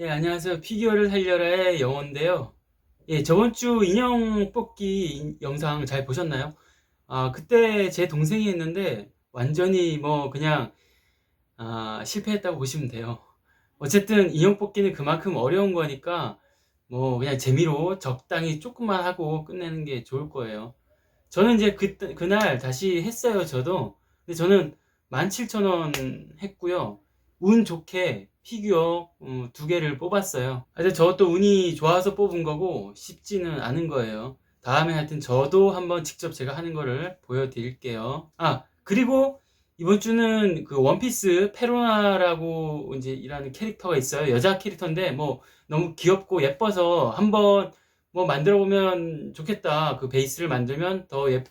안녕하세요. 피규어를 살려라의 영어인데요. 예, 저번 주 인형 뽑기 인- 영상 잘 보셨나요? 아, 그때 제 동생이 했는데 완전히 뭐 그냥 아, 실패했다고 보시면 돼요. 어쨌든 인형 뽑기는 그만큼 어려운 거니까 뭐 그냥 재미로 적당히 조금만 하고 끝내는 게 좋을 거예요. 저는 이제 그, 그날 다시 했어요, 저도. 근데 저는 17,000원 했고요. 운 좋게 피규어 어, 두 개를 뽑았어요. 근데 저도 운이 좋아서 뽑은 거고 쉽지는 않은 거예요. 다음에 하여튼 저도 한번 직접 제가 하는 거를 보여드릴게요. 아, 그리고 이번 주는 그 원피스 페로나라고 이제 이라는 캐릭터가 있어요. 여자 캐릭터인데 뭐 너무 귀엽고 예뻐서 한번 뭐 만들어 보면 좋겠다. 그 베이스를 만들면 더 예,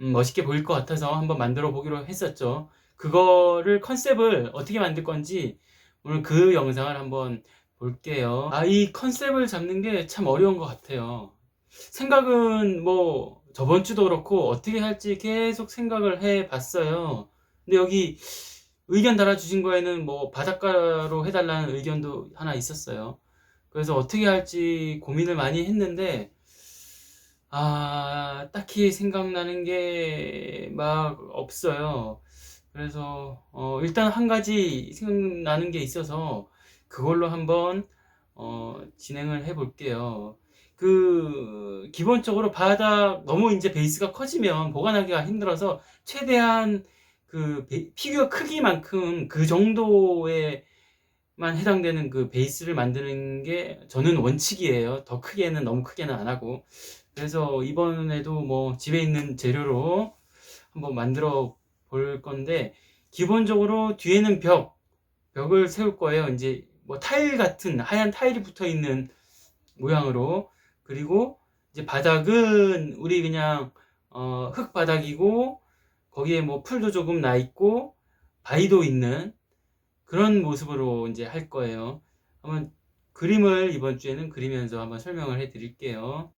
음, 멋있게 보일 것 같아서 한번 만들어 보기로 했었죠. 그거를 컨셉을 어떻게 만들 건지 오늘 그 영상을 한번 볼게요. 아, 이 컨셉을 잡는 게 참 어려운 것 같아요. 생각은 뭐 저번 주도 그렇고 어떻게 할지 계속 생각을 해 봤어요. 근데 여기 의견 달아주신 거에는 뭐 바닷가로 해달라는 의견도 하나 있었어요. 그래서 어떻게 할지 고민을 많이 했는데, 아, 딱히 생각나는 게 막 없어요. 그래서, 어, 일단 한 가지 생각나는 게 있어서 그걸로 한번, 어, 진행을 해 볼게요. 그, 기본적으로 바닥 너무 이제 베이스가 커지면 보관하기가 힘들어서 최대한 그 베- 피규어 크기만큼 그 정도에만 해당되는 그 베이스를 만드는 게 저는 원칙이에요. 더 크게는 너무 크게는 안 하고. 그래서 이번에도 뭐 집에 있는 재료로 한번 만들어 볼 건데 기본적으로 뒤에는 벽, 벽을 세울 거예요. 이제 뭐 타일 같은 하얀 타일이 붙어 있는 모양으로 그리고 이제 바닥은 우리 그냥 어, 흙 바닥이고 거기에 뭐 풀도 조금 나 있고 바위도 있는 그런 모습으로 이제 할 거예요. 한번 그림을 이번 주에는 그리면서 한번 설명을 해 드릴게요.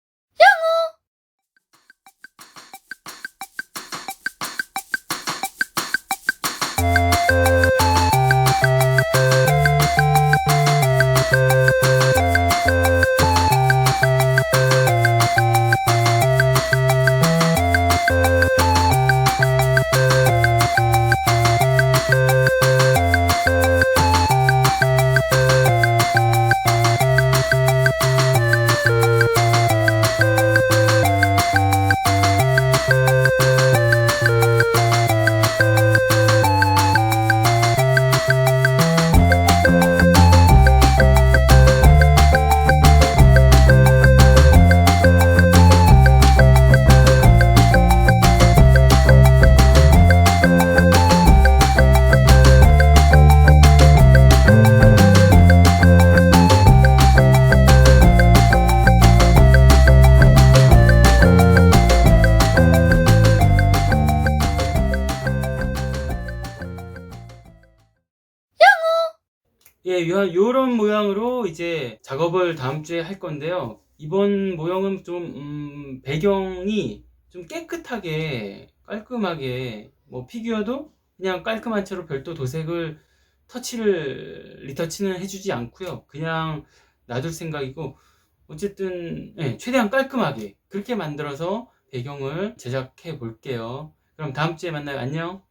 예, 요, 요런 모양으로 이제 작업을 다음 주에 할 건데요. 이번 모형은 좀, 음, 배경이 좀 깨끗하게, 깔끔하게, 뭐 피규어도 그냥 깔끔한 채로 별도 도색을 터치를, 리터치는 해주지 않고요. 그냥 놔둘 생각이고, 어쨌든, 예, 최대한 깔끔하게, 그렇게 만들어서 배경을 제작해 볼게요. 그럼 다음 주에 만나요. 안녕.